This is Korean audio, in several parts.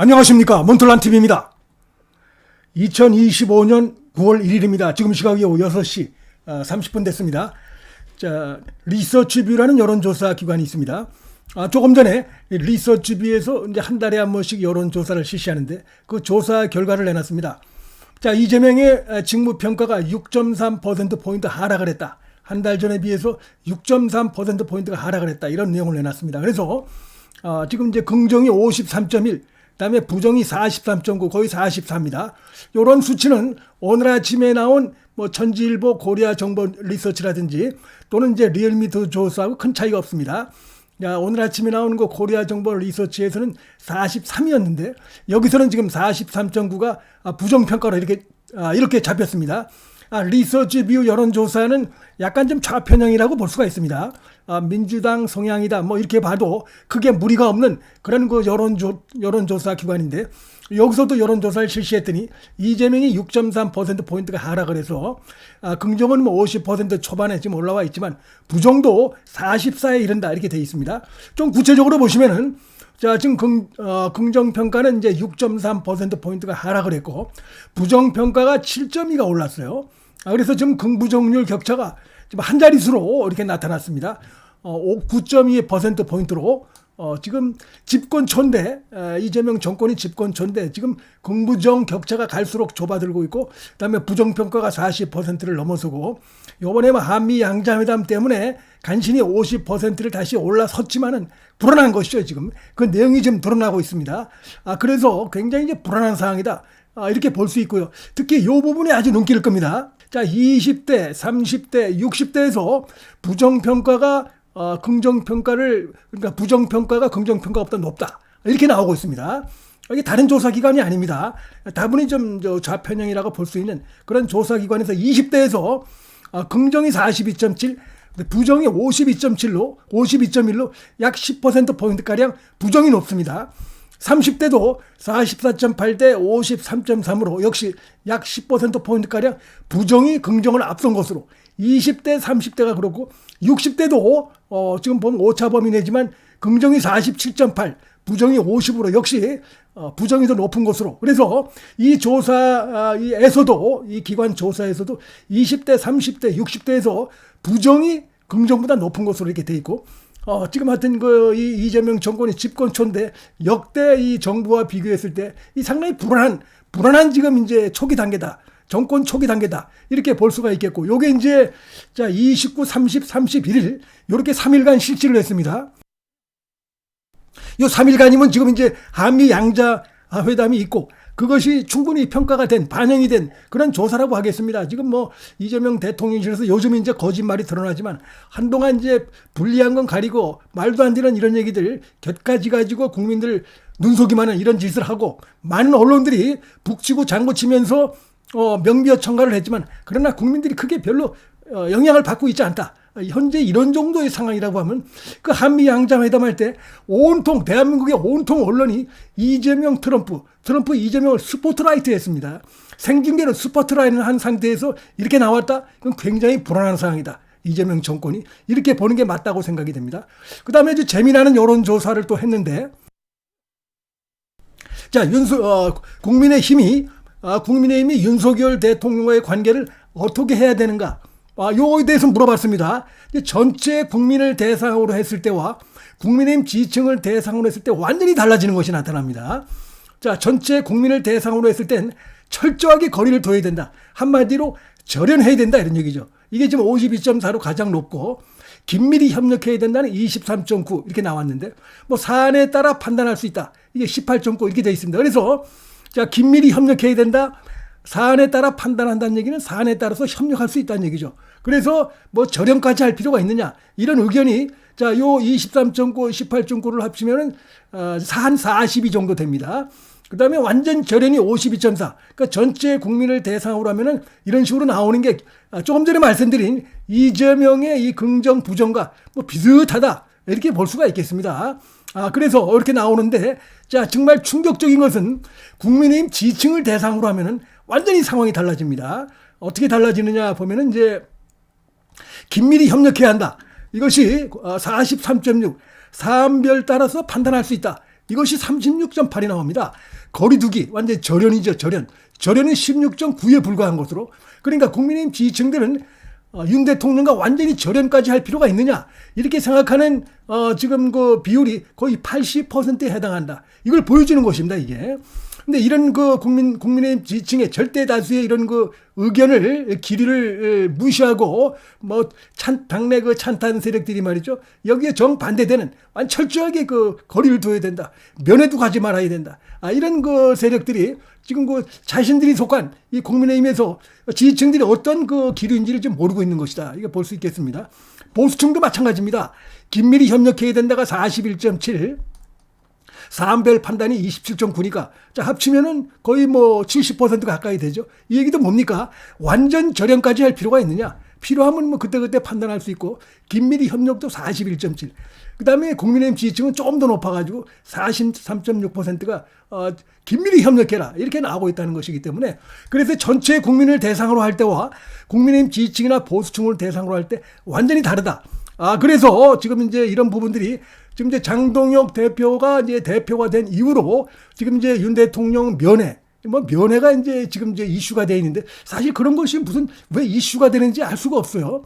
안녕하십니까. 몬틀란 TV입니다. 2025년 9월 1일입니다. 지금 시각이 오후 6시 30분 됐습니다. 자, 리서치뷰라는 여론조사 기관이 있습니다. 아, 조금 전에 이 리서치뷰에서 이제 한 달에 한 번씩 여론조사를 실시하는데 그 조사 결과를 내놨습니다. 자, 이재명의 직무평가가 6.3%포인트 하락을 했다. 한 달 전에 비해서 6.3%포인트가 하락을 했다. 이런 내용을 내놨습니다. 그래서 어, 지금 이제 긍정이 53.1, 그다음에 부정이 43.9, 거의 44입니다. 이런 수치는 오늘 아침에 나온 뭐 천지일보 코리아 정보 리서치라든지 또는 이제 리얼미터 조사하고 큰 차이가 없습니다. 야, 오늘 아침에 나오는 거 코리아 정보 리서치에서는 43이었는데 여기서는 지금 43.9가 부정 평가로 이렇게 아, 이렇게 잡혔습니다. 아, 리서치 뷰 여론조사는 약간 좀 좌편향이라고 볼 수가 있습니다. 아, 민주당 성향이다. 뭐 이렇게 봐도 크게 무리가 없는 그런 그 여론조, 여론조사 기관인데 여기서도 여론조사를 실시했더니 이재명이 6.3%포인트가 하락을 해서 아, 긍정은 뭐 50% 초반에 지금 올라와 있지만 부정도 44에 이른다 이렇게 돼 있습니다. 좀 구체적으로 보시면은 자, 지금 긍, 어, 긍정평가는 이제 6.3%포인트가 하락을 했고, 부정평가가 7.2가 올랐어요. 아, 그래서 지금 긍부정률 격차가 지금 한 자릿수로 이렇게 나타났습니다. 어, 9.2%포인트로 어, 지금 집권촌대, 에, 이재명 정권이 집권촌대, 지금 긍부정 격차가 갈수록 좁아들고 있고, 그 다음에 부정평가가 40%를 넘어서고, 요번에 뭐 한미 양자회담 때문에 간신히 50%를 다시 올라섰지만은 불안한 것이죠, 지금. 그 내용이 지금 드러나고 있습니다. 아, 그래서 굉장히 이제 불안한 상황이다. 아, 이렇게 볼 수 있고요. 특히 요 부분이 아주 눈길을 겁니다. 자, 20대, 30대, 60대에서 부정평가가 어, 긍정 평가를, 그러니까 부정 평가가 긍정 평가 보다 높다. 이렇게 나오고 있습니다. 이게 다른 조사기관이 아닙니다. 다분히 좀 좌편향이라고 볼 수 있는 그런 조사기관에서 20대에서 어, 긍정이 42.7, 부정이 52.7로, 52.1로 약 10%포인트 가량 부정이 높습니다. 30대도 44.8 대 53.3으로 역시 약 10%포인트 가량 부정이 긍정을 앞선 것으로 20대, 30대가 그렇고 60대도 어, 지금 보면 오차 범위 내지만 긍정이 47.8, 부정이 50으로 역시 어, 부정이 더 높은 것으로 그래서 이 조사에서도 이 기관 조사에서도 20대, 30대, 60대에서 부정이 긍정보다 높은 것으로 이렇게 돼 있고 어, 지금 하여튼 그, 이 이재명 정권이 집권초인데 역대 이 정부와 비교했을 때 이 상당히 불안한, 불안한 지금 이제 초기 단계다. 정권 초기 단계다. 이렇게 볼 수가 있겠고, 요게 이제, 자, 29, 30, 31일, 요렇게 3일간 실시를 했습니다. 요 3일간이면 지금 이제 한미 양자 회담이 있고, 그것이 충분히 평가가 된, 반영이 된 그런 조사라고 하겠습니다. 지금 뭐 이재명 대통령실에서 요즘 이제 거짓말이 드러나지만 한동안 이제 불리한 건 가리고 말도 안 되는 이런 얘기들 곁가지 가지고 국민들 눈속임하는 이런 짓을 하고 많은 언론들이 북치고 장구 치면서 어, 명비어 청가를 했지만 그러나 국민들이 크게 별로 어, 영향을 받고 있지 않다. 현재 이런 정도의 상황이라고 하면 그 한미 양자회담 할 때 온통 대한민국의 온통 언론이 이재명 트럼프 트럼프 이재명을 스포트라이트 했습니다. 생중계는 스포트라이트를 한 상태에서 이렇게 나왔다? 그건 굉장히 불안한 상황이다. 이재명 정권이 이렇게 보는 게 맞다고 생각이 됩니다. 그 다음에 이제 재미나는 여론 조사를 또 했는데 자, 윤소, 어, 국민의 힘이, 어, 국민의힘이 윤석열 대통령과의 관계를 어떻게 해야 되는가? 아, 요거에 대해서 물어봤습니다. 전체 국민을 대상으로 했을 때와 국민의힘 지층을 대상으로 했을 때 완전히 달라지는 것이 나타납니다. 자, 전체 국민을 대상으로 했을 땐 철저하게 거리를 둬야 된다. 한마디로 절연해야 된다. 이런 얘기죠. 이게 지금 52.4로 가장 높고, 긴밀히 협력해야 된다는 23.9 이렇게 나왔는데, 뭐 사안에 따라 판단할 수 있다. 이게 18.9 이렇게 돼 있습니다. 그래서, 자, 긴밀히 협력해야 된다. 사안에 따라 판단한다는 얘기는 사안에 따라서 협력할 수 있다는 얘기죠. 그래서 뭐 절연까지 할 필요가 있느냐 이런 의견이 자 요 23.9, 18.9를 합치면은 어, 한42 정도 됩니다. 그 다음에 완전 절연이 52.4. 그러니까 전체 국민을 대상으로 하면은 이런 식으로 나오는 게 아, 조금 전에 말씀드린 이재명의 이 긍정 부정과 뭐 비슷하다. 이렇게 볼 수가 있겠습니다. 아, 그래서 이렇게 나오는데, 자, 정말 충격적인 것은 국민의힘 지층을 대상으로 하면은 완전히 상황이 달라집니다. 어떻게 달라지느냐 보면은 이제 긴밀히 협력해야 한다. 이것이 43.6 사안별 따라서 판단할 수 있다. 이것이 36.8이 나옵니다. 거리두기 완전 절연이죠 절연. 절연은 16.9에 불과한 것으로 그러니까 국민의힘 지지층들은 어, 윤 대통령과 완전히 절연까지 할 필요가 있느냐 이렇게 생각하는 어, 지금 그 비율이 거의 80%에 해당한다. 이걸 보여주는 것입니다 이게. 근데 이런 그 국민 국민의 지층의 절대 다수의 이런 그 의견을 기류를 무시하고 뭐 찬 당내 그 찬탄 세력들이 말이죠. 여기에 정 반대되는 완 철저하게 그 거리를 둬야 된다. 면회도 가지 말아야 된다. 아 이런 그 세력들이 지금 그 자신들이 속한 이 국민의힘에서 지지층들이 어떤 그 기류인지를 좀 모르고 있는 것이다. 이거 볼 수 있겠습니다. 보수층도 마찬가지입니다. 긴밀히 협력해야 된다가 41.7 사안별 판단이 27.9니까 자 합치면은 거의 뭐 70% 가까이 되죠. 이 얘기도 뭡니까? 완전 절연까지 할 필요가 있느냐? 필요하면 뭐 그때그때 판단할 수 있고 긴밀히 협력도 41.7. 그다음에 국민의힘 지지층은 조금 더 높아가지고 43.6%가 어, 긴밀히 협력해라 이렇게 나오고 있다는 것이기 때문에 그래서 전체 국민을 대상으로 할 때와 국민의힘 지지층이나 보수층을 대상으로 할 때 완전히 다르다. 아 그래서 지금 이제 이런 부분들이 지금 이제 장동혁 대표가 이제 대표가 된 이후로 지금 이제 윤 대통령 면회 뭐 면회가 이제 지금 이제 이슈가 돼 있는데 사실 그런 것이 무슨 왜 이슈가 되는지 알 수가 없어요.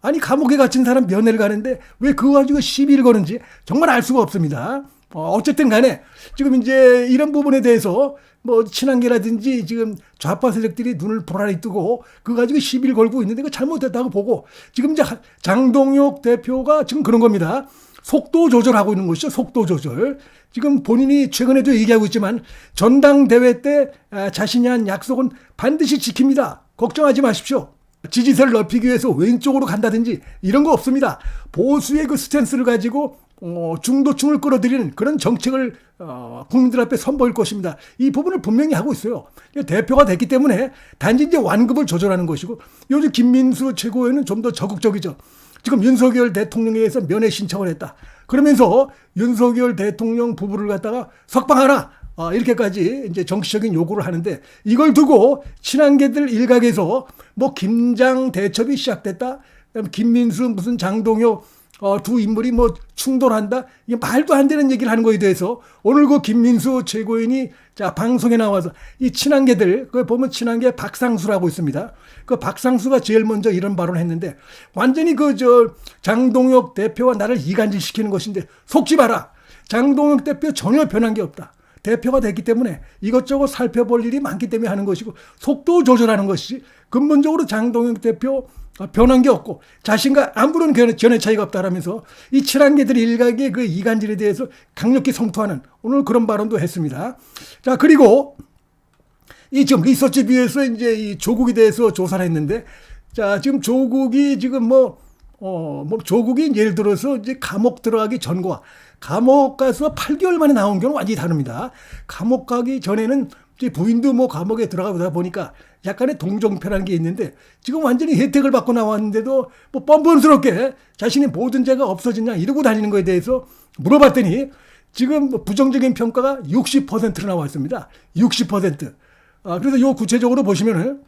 아니 감옥에 갇힌 사람 면회를 가는데 왜 그거 가지고 시비를 거는지 정말 알 수가 없습니다. 어, 어쨌든 간에 지금 이제 이런 부분에 대해서 뭐 친한계라든지 지금 좌파 세력들이 눈을 보라리 뜨고 그거 가지고 시비를 걸고 있는데 그 잘못됐다고 보고 지금 이제 장동혁 대표가 지금 그런 겁니다. 속도 조절하고 있는 것이죠. 속도 조절. 지금 본인이 최근에도 얘기하고 있지만 전당대회 때 아, 자신이 한 약속은 반드시 지킵니다. 걱정하지 마십시오. 지지세를 넓히기 위해서 왼쪽으로 간다든지 이런 거 없습니다. 보수의 그 스탠스를 가지고 어, 중도층을 끌어들이는 그런 정책을 어, 국민들 앞에 선보일 것입니다. 이 부분을 분명히 하고 있어요. 대표가 됐기 때문에 단지 이제 완급을 조절하는 것이고 요즘 김민수 최고위원은 좀 더 적극적이죠. 지금 윤석열 대통령에 의해서 면회 신청을 했다. 그러면서 윤석열 대통령 부부를 갖다가 석방하라. 어, 이렇게까지 이제 정치적인 요구를 하는데 이걸 두고 친한계들 일각에서 뭐 김장 대첩이 시작됐다. 김민수 무슨 장동혁 어, 두 인물이 뭐 충돌한다? 이게 말도 안 되는 얘기를 하는 거에 대해서 오늘 그 김민수 최고위원이 자, 방송에 나와서 이 친한계들, 그 보면 친한계 박상수라고 있습니다. 그 박상수가 제일 먼저 이런 발언을 했는데 완전히 그 저 장동혁 대표와 나를 이간질 시키는 것인데 속지 마라. 장동혁 대표 전혀 변한 게 없다. 대표가 됐기 때문에 이것저것 살펴볼 일이 많기 때문에 하는 것이고 속도 조절하는 것이 근본적으로 장동혁 대표 변한 게 없고 자신과 아무런 견해 차이가 없다라면서 이 친한계들 일각의 그 이간질에 대해서 강력히 성토하는 오늘 그런 발언도 했습니다. 자 그리고 이 지금 리서치 뷰에서 이제 이 조국에 대해서 조사를 했는데 자 지금 조국이 지금 뭐 어, 뭐 조국이 예를 들어서 이제 감옥 들어가기 전과 감옥 가서 8개월 만에 나온 경우는 완전히 다릅니다. 감옥 가기 전에는 부인도 뭐 감옥에 들어가다 보니까 약간의 동정표라는 게 있는데 지금 완전히 혜택을 받고 나왔는데도 뭐 뻔뻔스럽게 자신의 모든 죄가 없어졌냐 이러고 다니는 거에 대해서 물어봤더니 지금 뭐 부정적인 평가가 60%로 나와 있습니다. 60%. 아, 그래서 요 구체적으로 보시면은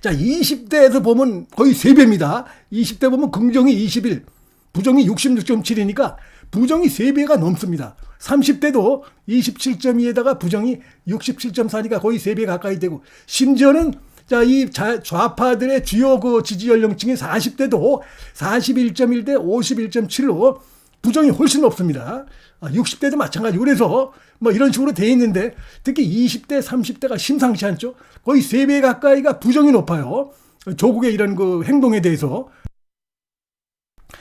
자, 20대에서 보면 거의 3배입니다. 20대 보면 긍정이 21, 부정이 66.7이니까 부정이 3배가 넘습니다. 30대도 27.2에다가 부정이 67.4니까 거의 3배 가까이 되고 심지어는 자, 이 좌파들의 주요 그 지지 연령층인 40대도 41.1 대 51.7로 부정이 훨씬 높습니다. 60대도 아, 마찬가지. 그래서 뭐 이런 식으로 돼 있는데 특히 20대, 30대가 심상치 않죠. 거의 3배 가까이가 부정이 높아요. 조국의 이런 그 행동에 대해서.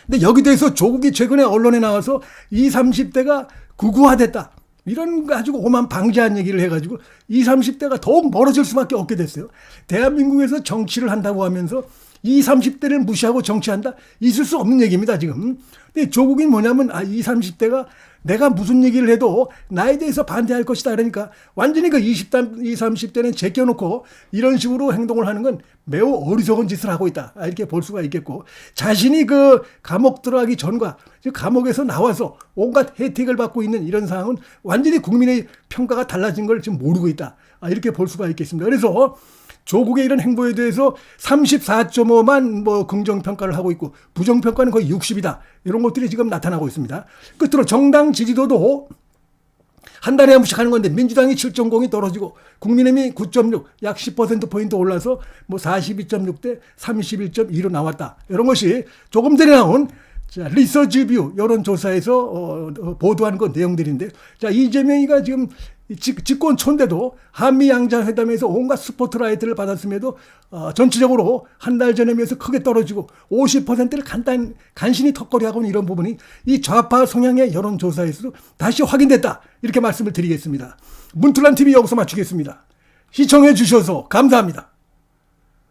근데 여기 대해서 조국이 최근에 언론에 나와서 20, 30대가 구구화됐다. 이런 거 가지고 오만 방지한 얘기를 해가지고 20, 30대가 더욱 멀어질 수밖에 없게 됐어요. 대한민국에서 정치를 한다고 하면서 20, 30대를 무시하고 정치한다? 있을 수 없는 얘기입니다, 지금. 근데 조국이 뭐냐면, 아, 20, 30대가 내가 무슨 얘기를 해도 나에 대해서 반대할 것이다. 그러니까 완전히 그 20대, 20, 30대는 제껴놓고 이런 식으로 행동을 하는 건 매우 어리석은 짓을 하고 있다. 아, 이렇게 볼 수가 있겠고 자신이 그 감옥 들어가기 전과 감옥에서 나와서 온갖 혜택을 받고 있는 이런 상황은 완전히 국민의 평가가 달라진 걸 지금 모르고 있다. 아, 이렇게 볼 수가 있겠습니다. 그래서 조국의 이런 행보에 대해서 34.5만 뭐 긍정 평가를 하고 있고 부정 평가는 거의 60이다. 이런 것들이 지금 나타나고 있습니다. 끝으로 정당 지지도도 한 달에 한 번씩 하는 건데 민주당이 7.0이 떨어지고 국민의힘이 9.6, 약 10% 포인트 올라서 뭐 42.6대 31.2로 나왔다. 이런 것이 조금 전에 나온 자, 리서치 뷰 여론조사에서 어, 어, 보도한 그 내용들인데 자 이재명이가 지금 집, 집권 초인데도 한미 양자 회담에서 온갖 스포트라이트를 받았음에도 어, 전체적으로 한 달 전에 비해서 크게 떨어지고 50%를 간단 간신히 턱걸이하고 있는 이런 부분이 이 좌파 성향의 여론 조사에서도 다시 확인됐다 이렇게 말씀을 드리겠습니다. 문틀란 TV 여기서 마치겠습니다. 시청해 주셔서 감사합니다.